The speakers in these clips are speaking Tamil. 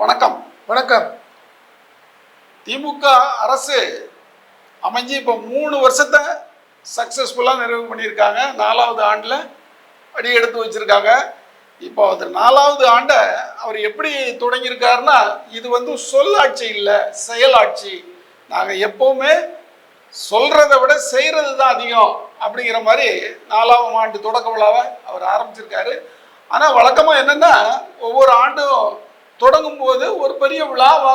வணக்கம். வணக்கம். திமுக அரசு அமைஞ்சு இப்போ மூணு வருஷத்தை சக்ஸஸ்ஃபுல்லாக நிறைவு பண்ணியிருக்காங்க. நாலாவது ஆண்டில் அடி எடுத்து வச்சிருக்காங்க. இப்போ அது நாலாவது ஆண்டை அவர் எப்படி தொடங்கியிருக்காருன்னா இது வந்து சொல்லாட்சி இல்லை செயலாட்சி. நாங்கள் எப்போவுமே சொல்கிறத விட செய்கிறது தான் அதிகம் அப்படிங்கிற மாதிரி நாலாவது ஆண்டு தொடக்க விழாவை அவர் ஆரம்பிச்சிருக்காரு. ஆனால் வழக்கமாக என்னென்னா ஒவ்வொரு ஆண்டும் தொடங்கும் போது ஒரு பெரிய விழாவா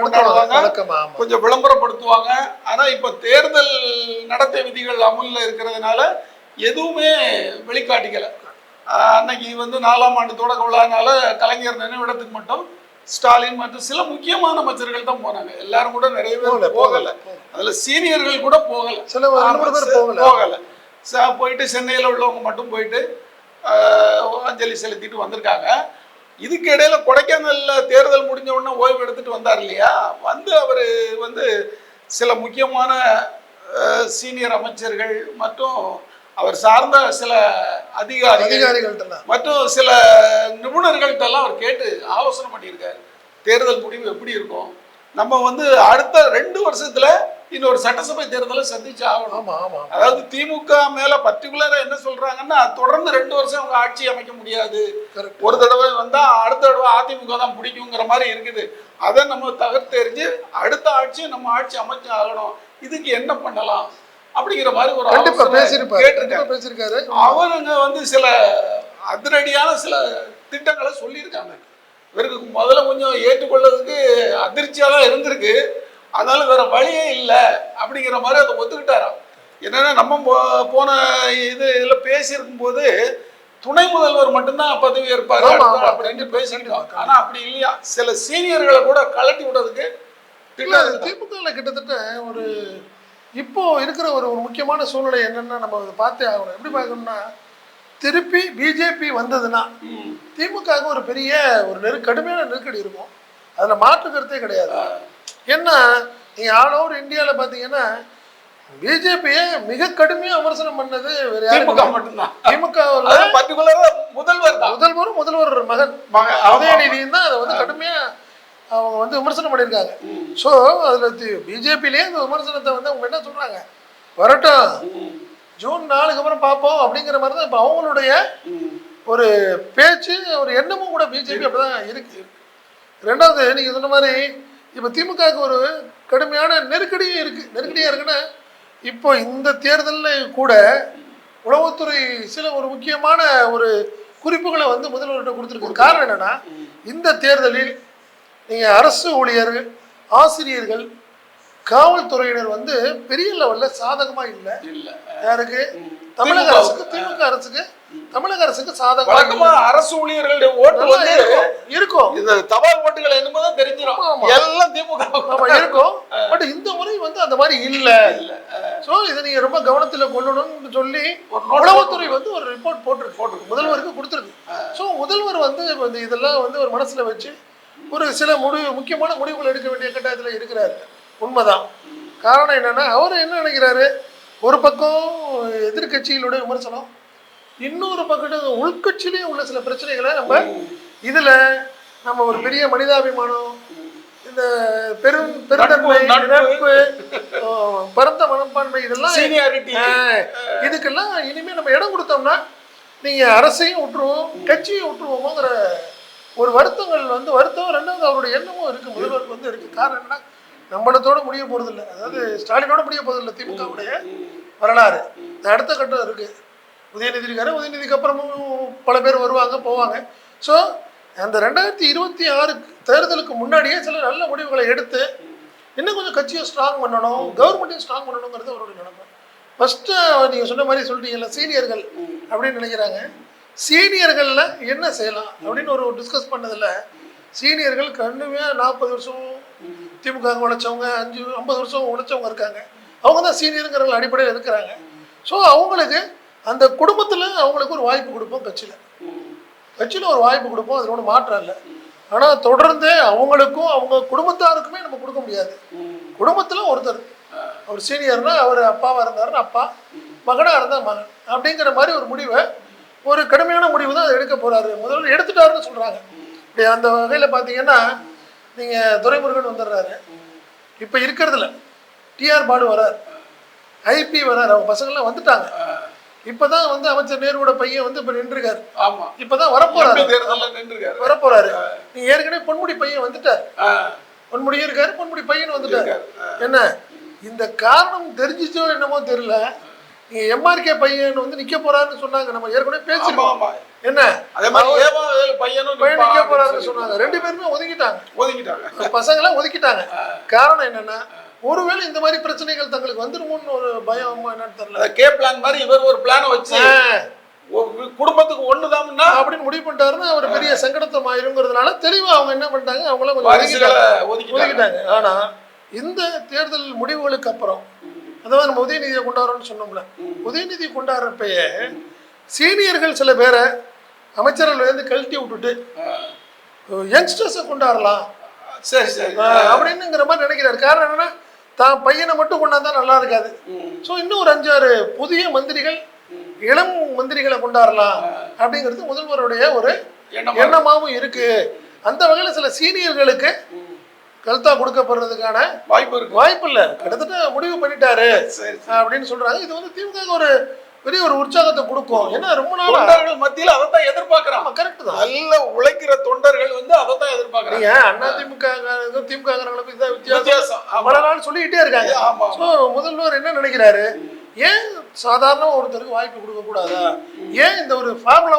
கொண்டாடுவாங்க. கொஞ்சம் விளம்பரப்படுத்துவாங்க. ஆனா இப்ப தேர்தல் நடத்தை விதிகள் அமுல்ல இருக்கிறதுனால எதுவுமே வெளிக்காட்டிக்கல. அன்னைக்கு வந்து நாலாம் ஆண்டு தொடக்க விழானால கலைஞர் நினைவிடத்துக்கு மட்டும் ஸ்டாலின் மற்றும் சில முக்கியமான அமைச்சர்கள் தான் போனாங்க. எல்லாரும் கூட நிறைய பேர் போகல. அதுல சீனியர்கள் கூட போகல. சில போகல. போயிட்டு சென்னையில் உள்ளவங்க மட்டும் போயிட்டு அஞ்சலி செலுத்திட்டு வந்திருக்காங்க. இதுக்கு இடையில கொடைக்கானல்ல தேர்தல் முடிஞ்ச உடனே ஓய்வு எடுத்துட்டு வந்தார் இல்லையா? வந்து அவர் வந்து சில முக்கியமான சீனியர் அமைச்சர்கள் மற்றும் அவர் சார்ந்த சில அதிகாரிகள் மற்றும் சில நிபுணர்கள்ட்டெல்லாம் அவர் கேட்டு ஆலோசனை பண்ணியிருக்காரு. தேர்தல் முடிவு எப்படி இருக்கும்? நம்ம வந்து அடுத்த ரெண்டு வருஷத்துல இன்னொரு சட்டசபை தேர்தலை சந்திச்சு ஆகணும். அதாவது திமுக மேல பர்டிகுலரா என்ன சொல்றாங்கன்னா தொடர்ந்து ரெண்டு வருஷம் அவங்க ஆட்சி அமைக்க முடியாது. ஒரு தடவை வந்தா அடுத்த தடவை அதிமுக தான் பிடிக்குங்கிற மாதிரி இருக்குது. அதை நம்ம தகர்த்தெறிஞ்சு அடுத்த ஆட்சி நம்ம ஆட்சி அமைச்சு ஆகணும். இதுக்கு என்ன பண்ணலாம்? அப்படிங்கிற மாதிரி ஒரு பேசியிருக்காரு. அவருங்க வந்து சில அதிரடியான சில திட்டங்களை சொல்லியிருக்காங்க. இவருக்கு முதல்ல கொஞ்சம் ஏற்றுக்கொள்ளதுக்கு அதிர்ச்சியாக தான் இருந்திருக்கு. அதனால வேற வழியே இல்லை அப்படிங்கிற மாதிரி அதை ஒத்துக்கிட்டாராம். என்னன்னா நம்ம போ- போன இது இதில் பேசியிருக்கும் போது துணை முதல்வர் மட்டும்தான் பதவி ஏற்பாரு. அப்படின்னு பேசிக்கிட்டோம் ஆனா அப்படி இல்லையா? சில சீனியர்களை கூட கலட்டி விடுறதுக்கு திமுக கிட்டத்தட்ட ஒரு இப்போ இருக்கிற ஒரு ஒரு முக்கியமான சூழ்நிலை என்னன்னா நம்ம பார்த்தே ஆகணும். எப்படி பார்க்கணும்னா திருப்பி பிஜேபி வந்ததுன்னா. திமுகவுக்கு ஒரு பெரிய ஒரு நெரு கடுமையான நெருக்கடி இருக்கும். அதுல மாற்று கருத்தே கிடையாது. ஏன்னா நீங்க ஆல் ஓவர் இந்தியாவில் பார்த்தீங்கன்னா பிஜேபியை மிக கடுமையா விமர்சனம் பண்ணது வேற திமுக மட்டும்தான். திமுக அது பர்டிகுலரா முதல்வர் தான். முதல்வர் மகன். மக- ஆமா, ஆமா. உதயநிதியும் தான் அதை வந்து கடுமையா அவங்க வந்து விமர்சனம் பண்ணியிருக்காங்க. ஸோ அதில் பிஜேபிலேயே அந்த விமர்சனத்தை வந்து அவங்க என்ன சொல்றாங்க? வரட்டும். ஜூன் நாலுக்கு அப்புறம் பார்ப்போம் அப்படிங்கிற மாதிரி தான் இப்போ அவங்களுடைய. ஒரு பேச்சு ஒரு எண்ணமும் கூட பிஜேபி அப்படிதான் இருக்கு. ரெண்டாவது நீங்க சொன்ன மாதிரி இப்போ திமுகவுக்கு ஒரு கடுமையான நெருக்கடியும் இருக்கு. நெருக்கடியா இருக்குன்னா இப்போ இந்த தேர்தலில் கூட உளவுத்துறை சில ஒரு முக்கியமான ஒரு குறிப்புகளை வந்து முதல்வர்கிட்ட கொடுத்துருக்கு காரணம் என்னன்னா இந்த தேர்தலில் நீங்க அரசு ஊழியர்கள் ஆசிரியர்கள் காவல்துறையினர் வந்து பெரிய லெவல்ல சாதகமா இல்லை. இல்ல. யாருக்கு? தமிழக. அரசுக்கு திமுக அரசுக்கு தமிழக அரசுக்கு சாதகமா வழக்கமா அரசு ஊழியர்களுடைய ஓட்டு நல்லா வந்து இருக்கும். இருக்கும் இந்த தபால் ஓட்டுகள் என்னமோதான் தெரிஞ்சிடும் ஆமா. எல்லாம் திமுக இருக்கும். பட் இந்த முறை வந்து அந்த மாதிரி இல்ல. சோ இதை நீங்க ரொம்ப கவனத்துல கொள்ளணும்னு சொல்லி உளவுத்துறை வந்து ஒரு ரிப்போர்ட் போட்டிருக்கு. போட்டிருக்கு. முதல்வருக்கு கொடுத்துருக்கு. சோ முதல்வர் வந்து இந்த இதெல்லாம் வந்து ஒரு மனசுல வச்சு ஒரு சில முடிவு முக்கியமான முடிவுகள் எடுக்க வேண்டிய கட்டாயத்துல இருக்கிறாரு. உண்மைதான். காரணம் என்னன்னா அவர் என்ன நினைக்கிறாரு? ஒரு பக்கம் எதிர்க்கட்சிகளுடைய விமர்சனம் இன்னொரு பக்கம் உள்கட்சியிலேயே உள்ள சில பிரச்சனைகளை நம்ம இதுல நம்ம ஒரு பெரிய மனிதாபிமானம். இந்த பெரும் பெருந்தன்மை நட்பு, பரந்த மனப்பான்மை இதெல்லாம் சீனியாரிட்டி இதுக்கெல்லாம் இனிமே நம்ம இடம் கொடுத்தோம்னா நீங்க அரசையும் விட்டுருவோம் கட்சியும் விட்டுருவோமோங்கிற ஒரு வருத்தங்கள் வந்து வருத்தம் ரெண்டாவது அவருடைய எண்ணமும் இருக்கு முதல்வருக்கு வந்து இருக்கு. காரணம் என்னன்னா நம்மளத்தோட முடிய போறது இல்லை அதாவது ஸ்டாலினோட முடிய போறது இல்லை திமுகவுடைய வரலாறு. இந்த அடுத்த கட்டம் இருக்கு. உதயநிதி இருக்காரு உதயநிதிக்கு அப்புறமும் பல பேர் வருவாங்க போவாங்க. ஸோ அந்த ரெண்டாயிரத்தி இருபத்தி ஆறு தேர்தலுக்கு முன்னாடியே சில நல்ல முடிவுகளை எடுத்து இன்னும் கொஞ்சம் கட்சியை ஸ்ட்ராங் பண்ணணும் கவர்மெண்ட்டையும் ஸ்ட்ராங் பண்ணணுங்கிறது அவருடைய நினைப்பு ஃபஸ்ட்டு நீங்கள் சொன்ன மாதிரி சொல்லிட்டீங்கல்ல சீனியர்கள் அப்படின்னு நினைக்கிறாங்க. சீனியர்களில் என்ன செய்யலாம் அப்படின்னு ஒரு டிஸ்கஸ் பண்ணதில் சீனியர்கள் கண்ணுமே நாற்பது வருஷம் திமுக உழைச்சவங்க அஞ்சு ஐம்பது வருஷம் உழைச்சவங்க இருக்காங்க. அவங்க தான் சீனியருங்கிறவங்க அடிப்படையில் இருக்கிறாங்க. ஸோ அவங்களுக்கு அந்த குடும்பத்தில் அவங்களுக்கு ஒரு வாய்ப்பு கொடுப்போம் கட்சியில். கட்சியில் ஒரு வாய்ப்பு கொடுப்போம் அதில் ஒன்றும் மாற்றம் இல்லை. ஆனால் தொடர்ந்து அவங்களுக்கும் அவங்க குடும்பத்தாருக்குமே நம்ம கொடுக்க முடியாது. குடும்பத்தில் ஒருத்தர். அவர் சீனியர்னா அவர் அப்பாவாக இருந்தாருன்னா அப்பா. மகனாக இருந்தால் மகன். அப்படிங்கிற மாதிரி ஒரு முடிவை ஒரு கடுமையான முடிவு தான் அதை எடுக்க போகிறாரு முதல்ல எடுத்துட்டாருன்னு சொல்கிறாங்க இப்படி அந்த வகையில் பார்த்தீங்கன்னா நீங்கள் துரைமுருகன் வந்துடுறாரு. இப்போ இருக்கிறதுல டிஆர் பாலு வரார். ஐபி வரார். அவங்க பசங்கள்லாம் வந்துட்டாங்க. இப்பதான் வந்து அமைச்சர் நேருவோட பையன் வந்து இப்ப நின்றுருக்காரு. ஆமா. இப்பதான் வரப்போறாரு. வரப்போறாரு. நீங்க ஏற்கனவே பொன்முடி பையன் வந்துட்டார். ஆ, பொன்முடியும் இருக்காரு பொன்முடி பையன் வந்துட்டாரு. என்ன? இந்த காரணம் தெரிஞ்சிச்சோ என்னமோ தெரியல. நீங்க எம்ஆர்கே பையன் வந்து நிக்க போறாருன்னு சொன்னாங்க. நம்ம ஏற்கனவே பேசிருக்கோம் என்ன? அதே மாதிரி பையனும் பையன் நிக்க போறாருன்னு சொன்னாங்க. ரெண்டு பேருமே ஒதுக்கிட்டாங்க ஒதுக்கிட்டாங்க பசங்களாம் ஒதுக்கிட்டாங்க. காரணம் என்னன்னா ஒருவேளை இந்த மாதிரி பிரச்சனைகள் தங்களுக்கு வந்துருமோன்னு ஒரு பயம் என்னன்னு தெரியல. கே பிளான் மாதிரி இவர் ஒரு பிளானை வச்சு குடும்பத்துக்கு ஒண்ணுதான்னா அப்படின்னு முடிவு பண்ணிட்டாருன்னா அவர் பெரிய சங்கடத்தம் ஆயிருங்கிறதுனால தெளிவா அவங்க என்ன பண்ணிட்டாங்க அவங்கள கொஞ்சம் ஒதுக்கிட்டாங்க. ஆனா இந்த தேர்தல் முடிவுகளுக்கு அப்புறம் அதாவது நம்ம உதயநிதியை கொண்டாடுறோம்னு சொன்னோம்ல உதயநிதி கொண்டாடுறப்பயே சீனியர்கள் சில பேரை அமைச்சர்கள்லேருந்து கழட்டி விட்டுட்டு யங்ஸ்டர்ஸை கொண்டாடலாம். சரி சரி. அப்படின்னுங்கிற மாதிரி நினைக்கிறாரு. காரணம் என்னன்னா தான் பையனை மட்டும் கொண்டாந்தா நல்லா இருக்காது. ஸோ இன்னும் ஒரு அஞ்சாறு புதிய மந்திரிகள் இளம் மந்திரிகளை கொண்டாடலாம் அப்படிங்கிறது முதல்வருடைய ஒரு எண்ணமா எண்ணமாவும் இருக்கு. அந்த வகையில் சில சீனியர்களுக்கு கல்தா கொடுக்கப்படுறதுக்கான வாய்ப்பு இருக்கு. வாய்ப்பு இல்லை. கிட்டத்தட்ட முடிவு பண்ணிட்டாரு அப்படின்னு சொல்றாங்க. இது வந்து திமுக ஒரு பெரிய ஒரு உற்சாகத்தை கொடுக்கும். ஏன்னா ரொம்ப நாளா மத்தியில அதை தான் எதிர்பார்க்கறான் கரெக்ட் தான். நல்ல உழைக்கிற தொண்டர்கள் வந்து அதை தான் எதிர்பார்க்கறாங்க நீங்க அண்ணா திமுக திமுக வித்தியாசம். பல நாள் சொல்லிக்கிட்டே இருக்காங்க. ஸோ முதல்வர் என்ன நினைக்கிறாரு? ஏன் சாதாரண ஒருத்தருக்கு வாய்ப்பு கொடுக்க கூடாதா? ஏன் இந்த ஒரு ஃபார்முலா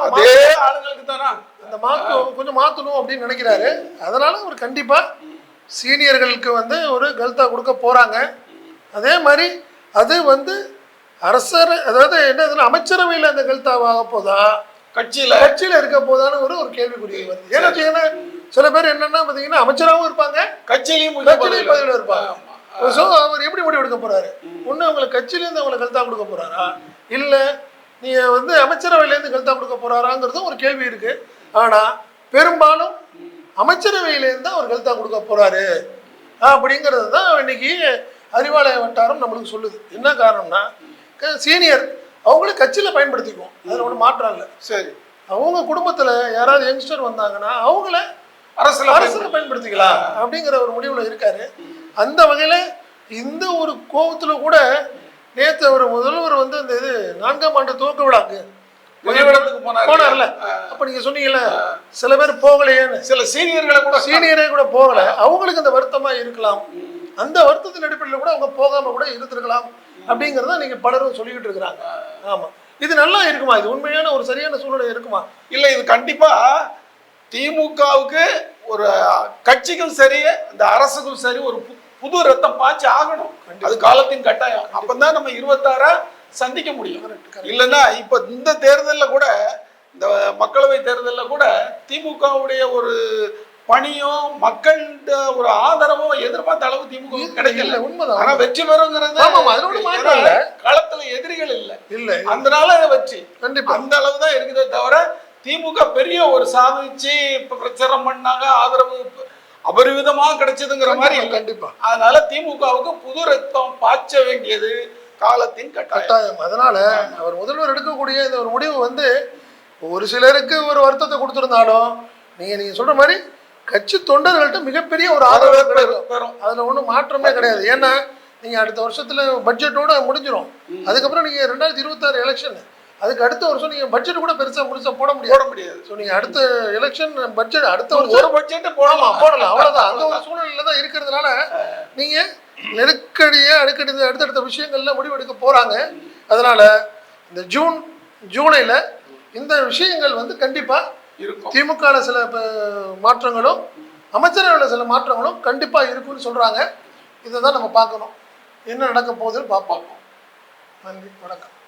ஆளுங்களுக்கு தானா? அந்த மாத்து கொஞ்சம் மாத்தணும் அப்படின்னு நினைக்கிறாரு. அதனால அவர் கண்டிப்பா சீனியர்களுக்கு வந்து ஒரு கல்தா கொடுக்க போறாங்க. அதே மாதிரி அது வந்து அரசர் அதாவது என்ன அமைச்சரவையில் அந்த கல்தாவாக போதா? கட்சியில. கட்சியில இருக்க போதான்னு ஒரு ஒரு கேள்விக்குறி வருது. ஏன்னா சில பேர் என்னன்னா பாத்தீங்கன்னா அமைச்சராகவும் இருப்பாங்க கட்சியிலயும் கட்சியிலையும் பதவியில இருப்பாங்க. ஸோ அவர் எப்படி முடிவு எடுக்க போறாரு? ஒண்ணு அவங்களுக்கு கட்சியிலேருந்து அவங்களை கல்தா கொடுக்க போறாரா? இல்ல நீங்க வந்து அமைச்சரவையிலேருந்து கல்தா கொடுக்க போறாராங்கிறதும் ஒரு கேள்வி இருக்கு. ஆனா பெரும்பாலும் அமைச்சரவையிலேருந்து அவர் கல்தா கொடுக்க போறாரு. அப்படிங்கிறது தான் இன்னைக்கு அறிவாலய வட்டாரம் நம்மளுக்கு சொல்லுது. என்ன காரணம்னா சீனியர் அவங்களும் கட்சியில் பயன்படுத்திக்குவோம். அதில் ஒன்றும் மாற்றம் இல்லை. சரி. அவங்க குடும்பத்தில் யாராவது யங்ஸ்டர் வந்தாங்கன்னா அவங்கள அரசுல அரசுல பயன்படுத்திக்கலாம். அப்படிங்கிற ஒரு முடிவுல இருக்காரு. அந்த வகையில இந்த ஒரு கோபத்துல கூட நேத்து அவர் முதல்வர் வந்து இந்த இது நான்காம் ஆண்டு துவக்க விழாக்கு போனார்ல. அப்ப நீங்க சொன்னீங்கல்ல சில பேர் போகலையேன்னு. சில சீனியர்களை கூட சீனியரே கூட போகல. அவங்களுக்கு அந்த வருத்தமா இருக்கலாம். அந்த வருத்தத்தின் அடிப்படையில் கூட அவங்க போகாம கூட இருந்திருக்கலாம் அப்படிங்கறத நீங்க பலரும் சொல்லிக்கிட்டு இருக்கிறாங்க. ஆமா. இது நல்லா இருக்குமா? இது உண்மையான ஒரு சரியான சூழ்நிலை இருக்குமா? இல்ல இது கண்டிப்பா திமுகவுக்கு ஒரு கட்சிக்கும் சரி இந்த அரசுக்கும் சரி ஒரு புது ரத்தம் பாய்ச்சி ஆகணும். அது காலத்தின் கட்டாயம். அப்பதான் நம்ம இருபத்தாற சந்திக்க முடியும். இல்லைன்னா இப்ப இந்த தேர்தல்ல கூட இந்த மக்களவை தேர்தல்ல கூட திமுகவுடைய ஒரு பணியும் மக்கள்கிட்ட ஒரு ஆதரவும் எதிர்பார்த்த அளவு திமுக கிடைக்கல. உண்மைதான். ஆனா வெற்றி பெறுங்கிறது. களத்துல எதிரிகள் இல்ல. இல்ல அதனால வெற்றி. கண்டிப்பா. அந்த அளவு தான் இருக்குதே தவிர திமுக பெரிய ஒரு சாதிச்சு இப்ப பிரச்சாரம் பண்ணாங்க ஆதரவு அபரிவிதமா கிடைச்சதுங்கிற மாதிரி கண்டிப்பா. அதனால திமுகவுக்கு புது ரத்தம் பாய்ச்ச வேண்டியது காலத்தின் கட்டாயம். அதனால அவர் முதல்வர் எடுக்கக்கூடிய இந்த ஒரு முடிவு வந்து ஒரு சிலருக்கு ஒரு வருத்தத்தை கொடுத்திருந்தாலும் நீங்க நீங்க சொல்ற மாதிரி கட்சி தொண்டர்கள்ட்ட மிகப்பெரிய ஒரு ஆதரவு கிடைக்கும். அதுல ஒன்றும் மாற்றமே கிடையாது. ஏன்னா நீங்க அடுத்த வருஷத்துல பட்ஜெட்டோட முடிஞ்சிடும் அதுக்கப்புறம் நீங்க ரெண்டாயிரத்தி இருபத்தாறு எலெக்ஷன் அதுக்கு அடுத்த வருஷம் நீங்க பட்ஜெட் கூட பெருசா முழுசா போட முடியாது. போட முடியாது. ஸோ நீங்க அடுத்த எலெக்ஷன் பட்ஜெட் அடுத்த ஒரு வருஷம் பட்ஜெட் ஆமா போடலாம். போடலாம். அவ்வளவுதான். அந்த ஒரு சூழ்நிலையில தான் இருக்கிறதுனால நீங்க நெருக்கடியா அடுக்கடி அடுத்தடுத்த விஷயங்கள்ல முடிவெடுக்க போறாங்க. அதனால இந்த ஜூன் ஜூலைல இந்த விஷயங்கள் வந்து கண்டிப்பா இருக்கும். திமுக சில மாற்றங்களும் அமைச்சரவையில் சில மாற்றங்களும் கண்டிப்பா இருக்குன்னு சொல்றாங்க. இதை தான் நம்ம பார்க்கணும். என்ன நடக்க போகுதுன்னு பார்ப்போம். நன்றி. வணக்கம்.